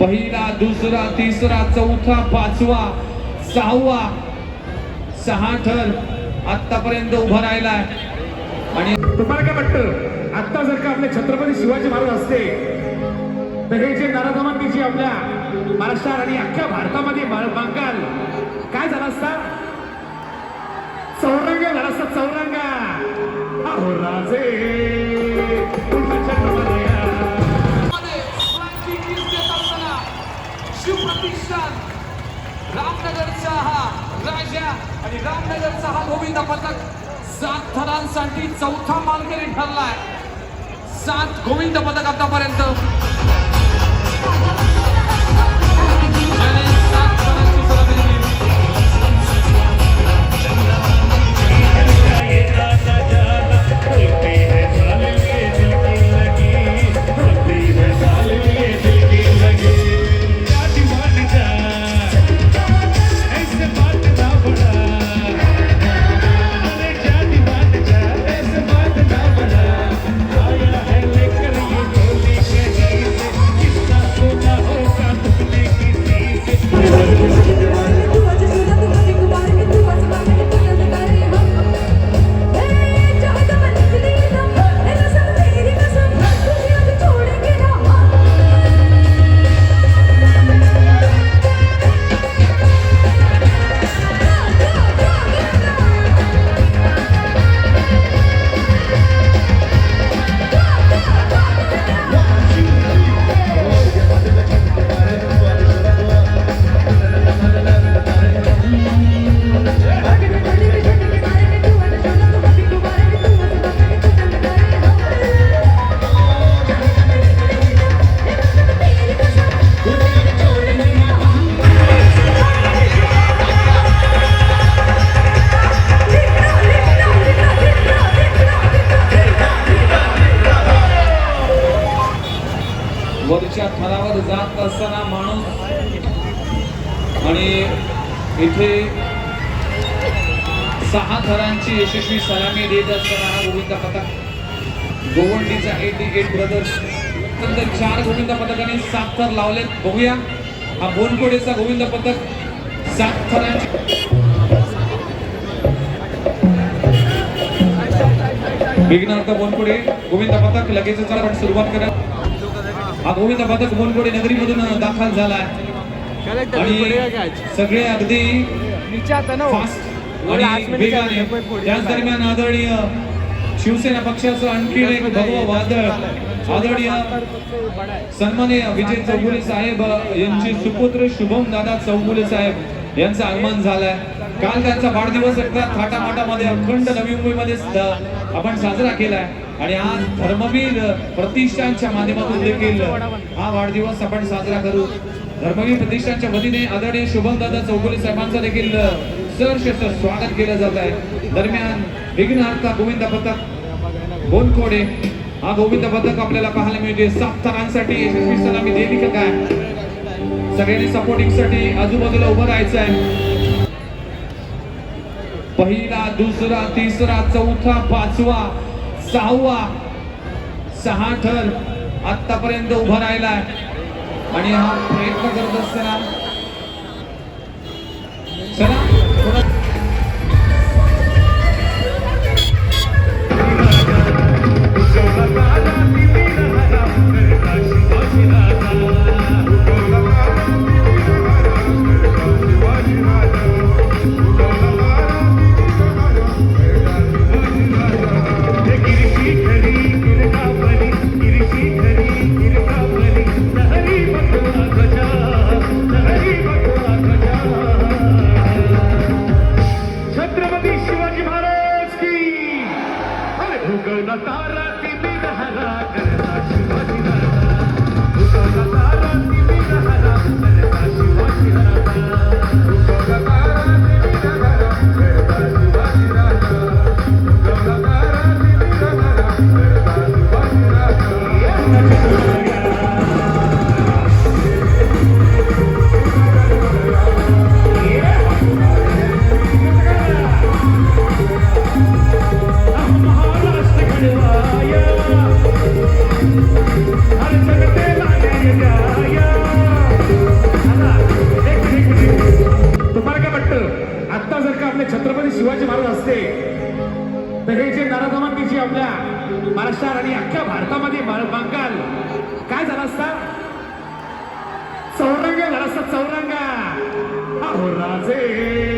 पहिला दुसरा तिसरा चौथा पाचवा सहावा सहा ठर आतापर्यंत उभा राहिलाय. आणि तुम्हाला काय वाटतं? आता जर का आपले छत्रपती शिवाजी महाराज असते तर हे जे नराधमांनी जी आपल्या महाराष्ट्रात आणि अख्ख्या भारतामध्ये बंगाल काय झाला असता? चौरंगा झाला असता चौरंगा. अहो राजे तुमच्या रामनगरचा हा राजा आणि रामनगरचा हा गोविंद पथक सात थरांसाठी चौथा मालकरी ठरलाय सात गोविंद पथक आतापर्यंत वरच्या थरावर जात असताना माणूस आणि इथे सहा थरांची यशस्वी सलामी देत असताना हा गोविंद पथक गोवंडीचा एटी एट ब्रदर्स नंतर चार गोविंद पथकाने सात थर लावलेत. बघूया हा बोनकोडेचा गोविंद पथक सात थरांची विघ्नार्थ बोनकोडे गोविंद पथक लगेच आपण सुरुवात करा हा गोविंद पथक बोनकोडे नगरीमधून दाखल झालाय. आणि सगळे अगदी वेगाने. त्याच दरम्यान आदरणीय शिवसेना पक्षाचं आणखी एक भगव वादळ. आदरणीय सन्माननीय विजय चौगुले साहेब यांचे सुपुत्र शुभम दादा चौगुले साहेब यांचं आगमन झालंय. काल त्यांचा वाढदिवस एकदा थाटामाटामध्ये अखंड नवी मुंबईमध्ये आपण साजरा केलाय. आणि आज धर्मवीर प्रतिष्ठानच्या माध्यमातून देखील हा वाढदिवस आपण साजरा करू. धर्मवीर प्रतिष्ठानच्या वतीने आदरणीय शुभम दादा चौगुले साहेबांचं देखील सहर्ष स्वागत केलं जात आहे. दरम्यान विघ्नहर्ता गोविंद पथक बोनकोडे हा गोविंद पथक आपल्याला पाहायला मिळते सात थरांसाठी यशस्वी सलामी देईल का काय? सगळ्यांनी सपोर्टिंगसाठी आजूबाजूला उभं राहायचं आहे पहिला दुसरा तिसरा चौथा पाचवा सहावा सहा ठर आतापर्यंत उभा राहिलाय. आणि हा प्रयत्न करत असताना चला. आता जर का आपले छत्रपती शिवाजी महाराज असते तर हे जे नराधमांनी जी आपल्या महाराष्ट्रात आणि अख्ख्या भारतामध्ये बंगाल काय झाला असता? चौरंगा झाला असता चौरंगा. अहो राजे.